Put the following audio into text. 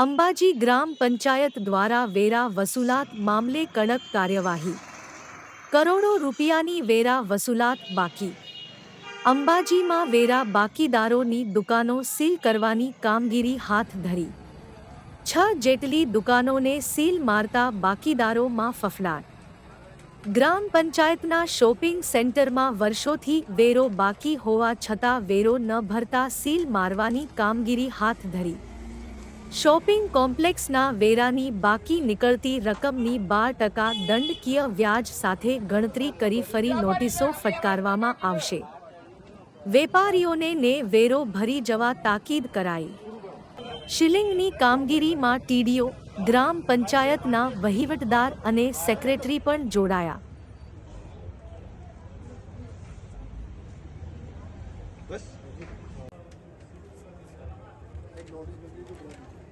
અંબાજી ગ્રામ પંચાયત દ્વારા વેરા વસૂલાત મામલે કડક કાર્યવાહી. કરોડો રૂપિયાની વેરા વસૂલાત બાકી. અંબાજીમાં વેરા બાકીદારોની દુકાનો સીલ કરવાની કામગીરી હાથ ધરી. છ જેટલી દુકાનોને સીલ મારતા બાકીદારોમાં ફફડાટ. ગ્રામ પંચાયતના શોપિંગ સેન્ટરમાં વર્ષોથી વેરો બાકી હોવા છતાં વેરો ન ભરતા સીલ મારવાની કામગીરી હાથ ધરી. શોપિંગ કોમ્પ્લેક્સના વેરાની બાકી નીકળતી રકમની બાર ટકા દંડકીય વ્યાજ સાથે ગણતરી કરી ફરી નોટિસો ફટકારવામાં આવશે. વેપારીઓને ને વેરો ભરી જવા તાકીદ કરાઈ. શિલિંગની કામગીરીમાં ટીડીઓ, ગ્રામ પંચાયતના વહીવટદાર અને સેક્રેટરી પણ જોડાયા. ਨੋਟਿਸ ਮਿਲਦੀ ਜੋ